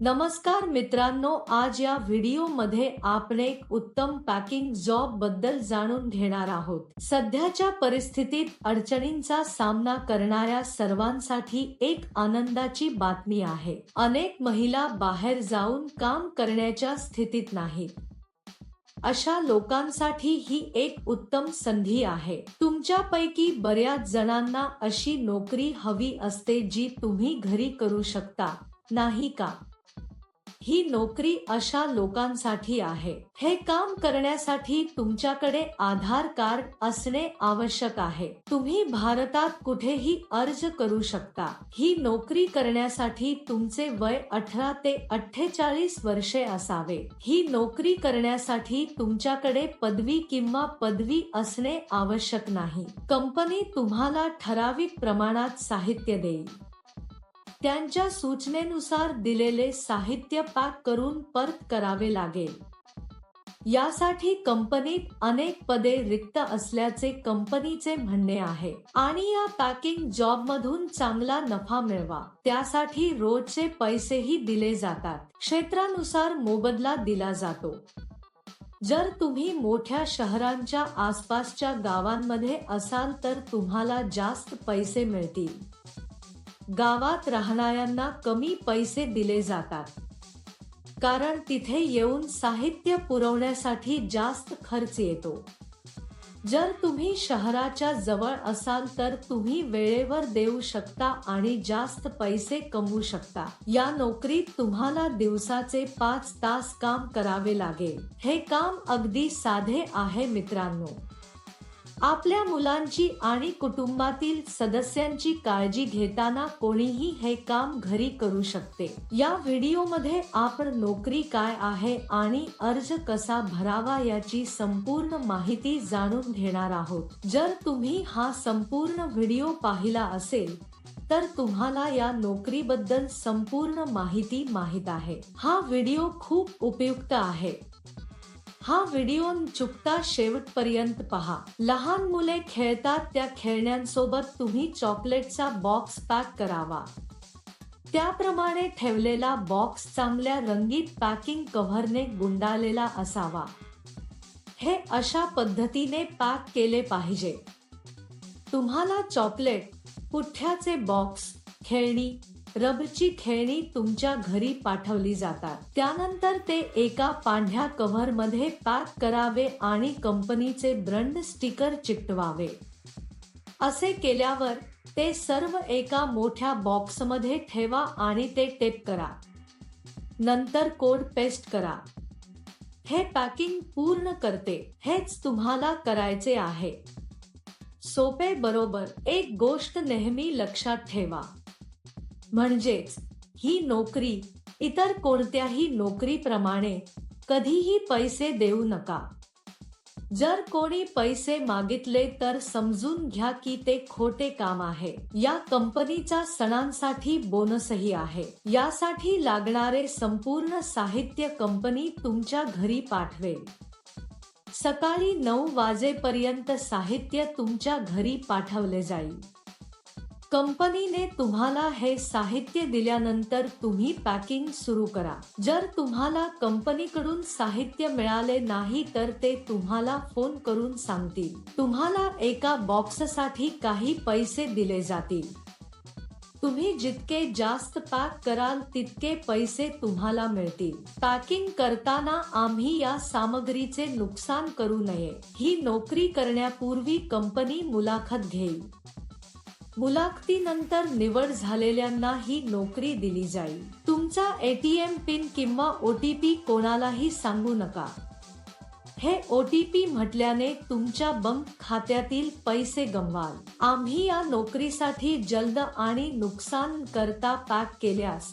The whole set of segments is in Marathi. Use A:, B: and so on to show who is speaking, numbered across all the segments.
A: नमस्कार मित्रांनो आज या व्हिडिओमध्ये आपण एक उत्तम पॅकिंग जॉबबद्दल जाणून घेणार आहोत. सध्याच्या परिस्थितीत अडचणींचा सामना करणाऱ्या सर्वांसाठी एक आनंदाची बातमी आहे. अनेक महिला बाहेर जाऊन काम करण्याच्या स्थितीत नाहीत. अशा लोकांसाठी ही एक उत्तम संधी आहे. तुमच्यापैकी बऱ्याच जणांना अशी नोकरी हवी असते जी तुम्ही घरी करू शकता. नाही का? ही नोकरी अशा लोकांसाठी आहे. हे काम करण्यासाठी तुमच्याकडे आधार कार्ड असणे आवश्यक आहे. तुम्ही भारतात कुठेही अर्ज करू शकता. ही नोकरी करण्यासाठी तुमचे वय अठरा ते अठ्ठेचाळीस वर्षे असावे. ही नोकरी करण्यासाठी तुमच्याकडे पदवी किंवा पदवी असणे आवश्यक नाही. कंपनी तुम्हाला ठराविक प्रमाणात साहित्य देईल. त्यांच्या सूचनेनुसार दिलेले साहित्य पॅक करून परत करावे लागेल. यासाठी कंपनीत अनेक पदे रिक्त असल्याचे कंपनीचे म्हणणे आहे. आणि या पॅकिंग जॉब मधून चांगला नफा मिळवा. त्यासाठी रोजचे पैसेही दिले जातात. क्षेत्रानुसार मोबदला दिला जातो. जर तुम्ही मोठ्या शहरांच्या आसपासच्या गावांमध्ये असाल तर तुम्हाला जास्त पैसे मिळतील. गावात राहणाऱ्यांना कमी पैसे दिले जातात. कारण तिथे येऊन साहित्य पुरवण्यासाठी जास्त खर्च येतो. जर तुम्ही शहराच्या जवळ असाल तर तुम्ही वेळेवर देऊ शकता आणि जास्त पैसे कमवू शकता. या नोकरीत तुम्हाला दिवसाचे पाच तास काम करावे लागेल. हे काम अगदी साधे आहे मित्रांनो. आपल्या मुलांची आणि कुटुंबातील सदस्यांची काळजी घेताना कोणीही हे काम घरी करू शकते. या व्हिडिओमध्ये आपण नोकरी काय आहे आणि अर्ज कसा भरावा याची संपूर्ण माहिती जाणून घेणार आहोत. जर तुम्ही हा संपूर्ण व्हिडिओ पाहिला असेल तर तुम्हाला या नोकरीबद्दल संपूर्ण माहिती माहीत आहे. हा व्हिडिओ खूप उपयुक्त आहे. हा व्हिडिओ चुकता शेवटपर्यंत पहा. लहान मुले खेळतात त्या खेळण्यांसोबत तुम्ही चॉकलेटचा बॉक्स पॅक करावा. त्याप्रमाणे ठेवलेला बॉक्स चांगल्या रंगीत पॅकिंग कव्हरने गुंडाळलेला असावा. हे अशा पद्धतीने पॅक केले पाहिजे. तुम्हाला चॉकलेट पुठ्याचे बॉक्स खेळणी रबरची खेळणी तुमच्या घरी पाठवली जातात. त्यानंतर ते एका पांढऱ्या कव्हरमध्ये पॅक करावे आणि कंपनीचे ब्रंड स्टिकर चिकटवावे. असे केल्यावर ते सर्व एका मोठ्या बॉक्समध्ये ठेवा आणि ते टेप करा. नंतर कोड पेस्ट करा. हे पॅकिंग पूर्ण करते. हेच तुम्हाला करायचे आहे. सोपे बरोबर एक गोष्ट नेहमी लक्षात ठेवा. म्हणजेच ही नोकरी इतर कोणत्याही नोकरीप्रमाणे कधीही पैसे देऊ नका. जर कोणी पैसे मागितले तर समजून घ्या की ते खोटे काम आहे. या कंपनीचा सणांसाठी बोनसही आहे. यासाठी लागणारे संपूर्ण साहित्य कंपनी तुमच्या घरी पाठवेल. सकाळी नऊ वाजेपर्यंत साहित्य तुमच्या घरी पाठवले जाईल. कंपनीने तुम्हाला हे साहित्य दिल्यानंतर तुम्ही पॅकिंग सुरू करा. जर तुम्हाला कंपनीकडून साहित्य मिळाले नाही तर ते तुम्हाला फोन करून सांगतील. तुम्हाला एका बॉक्ससाठी काही पैसे दिले जातील. तुम्ही जितके जास्त पॅक कराल तितके पैसे तुम्हाला मिळतील. पॅकिंग करताना आम्ही या सामग्रीचे नुकसान करू नये. ही नोकरी करण्यापूर्वी कंपनी मुलाखत घेईल. मुलाखतीनंतर निवड झालेल्यांना ही नोकरी दिली जाईल. तुमचा एटीएम पिन किंवा ओटीपी कोणालाही सांगू नका. हे ओटीपी म्हटल्याने तुमच्या बँक खात्यातील पैसे गमवाल. आम्ही या नोकरीसाठी जलद आणि नुकसान करता पॅक केल्यास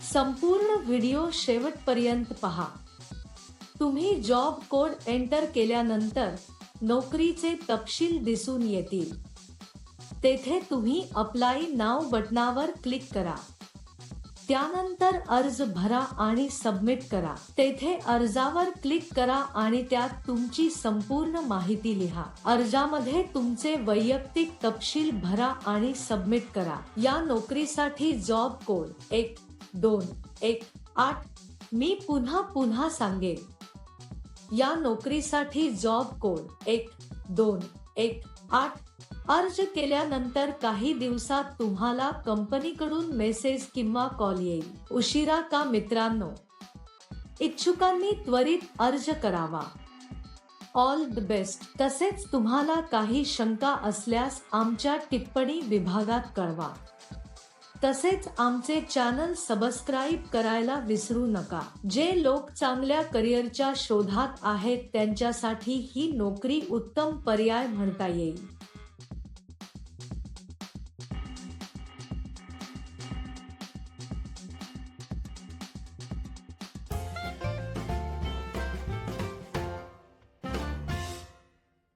A: संपूर्ण व्हिडिओ शेवटपर्यंत पहा. तुम्ही जॉब कोड एंटर केल्यानंतर नोकरीचे तपशील दिसून येतील. तेथे तुम्ही अप्लाय नाव बटनावर क्लिक करा. त्यानंतर अर्ज भरा आणि सबमिट करा. तेथे अर्जावर क्लिक करा आणि त्यात तुमची संपूर्ण माहिती लिहा. अर्जामध्ये तुमचे वैयक्तिक तपशील भरा आणि सबमिट करा. या नोकरीसाठी जॉब कोड एक दोन एक आठ. मी पुन्हा पुन्हा सांगेन. या नोकरीसाठी जॉब कोड एक दोन एक आठ. अर्ज केल्यानंतर काही दिवसात तुम्हाला कंपनीकडून मेसेज किंवा कॉल येईल. उशिरा का मित्रांनो? इच्छुकांनी त्वरित अर्ज करावा. All the best. तसेच तुम्हाला काही शंका असल्यास आमच्या टिप्पणी विभागात कळवा. तसेच आमचे चॅनल सबस्क्राईब करायला विसरू नका. जे लोक चांगल्या करिअरच्या शोधात आहेत त्यांच्यासाठी ही नोकरी उत्तम पर्याय म्हणता येईल.